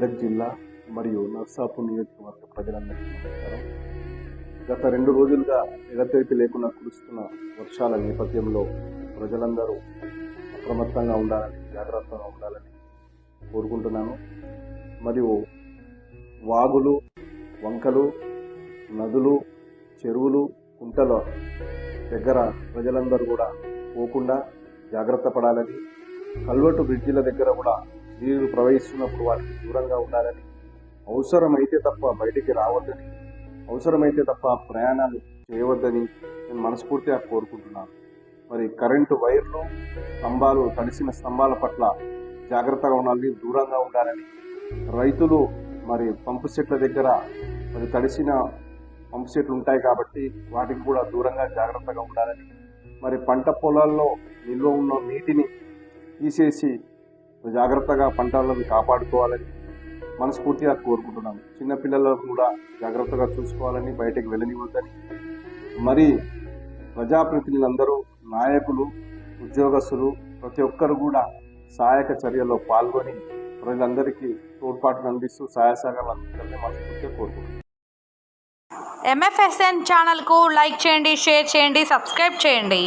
అండగ్ జిల్లా మరియు నర్సాపూర్ నియోజకవర్గ ప్రజలందరికీ నమస్కారం. గత రెండు రోజులుగా ఎడతెరిపి లేకుండా కురుస్తున్న వర్షాల నేపథ్యంలో ప్రజలందరూ అప్రమత్తంగా ఉండాలని జాగ్రత్తగా ఉండాలని కోరుకుంటున్నాను. మరియు వాగులు వంకలు నదులు చెరువులు కుంటల దగ్గర ప్రజలందరూ కూడా పోకుండా జాగ్రత్త పడాలని కల్వటు బ్రిడ్జిల దగ్గర కూడా నీరు ప్రవహిస్తున్నప్పుడు వాటికి దూరంగా ఉండాలని అవసరమైతే తప్ప బయటికి రావద్దని అవసరమైతే తప్ప ప్రయాణాలు చేయవద్దని నేను మనస్ఫూర్తిగా కోరుకుంటున్నాను. మరి కరెంటు వైర్లు స్తంభాలు తడిసిన స్తంభాల పట్ల జాగ్రత్తగా ఉండాలని దూరంగా ఉండాలని రైతులు మరి పంపు సెట్ల దగ్గర మరి తడిసిన పంపు సెట్లు ఉంటాయి కాబట్టి వాటికి కూడా దూరంగా జాగ్రత్తగా ఉండాలని మరి పంట పొలాల్లో నిల్వ ఉన్న నీటిని తీసేసి జాగ్రత్తగా పంటలను కాపాడుకోవాలని మనస్ఫూర్తిగా కోరుకుంటున్నాను చిన్నపిల్లలను కూడా జాగ్రత్తగా చూసుకోవాలని బయటకు వెళ్ళనివ్వద్దని. మరి ప్రజాప్రతినిధులందరూ నాయకులు ఉద్యోగస్తులు ప్రతి ఒక్కరు కూడా సహాయక చర్యల్లో పాల్గొని ప్రజలందరికీ తోడ్పాటును అందిస్తూ సహాయ సహకారాలు అందించాలని మనస్ఫూర్తిగా కోరుకుంటున్నాను ఎంఎఫ్ఎస్ఎన్ ఛానల్కు లైక్ చేయండి షేర్ చేయండి సబ్స్క్రైబ్ చేయండి.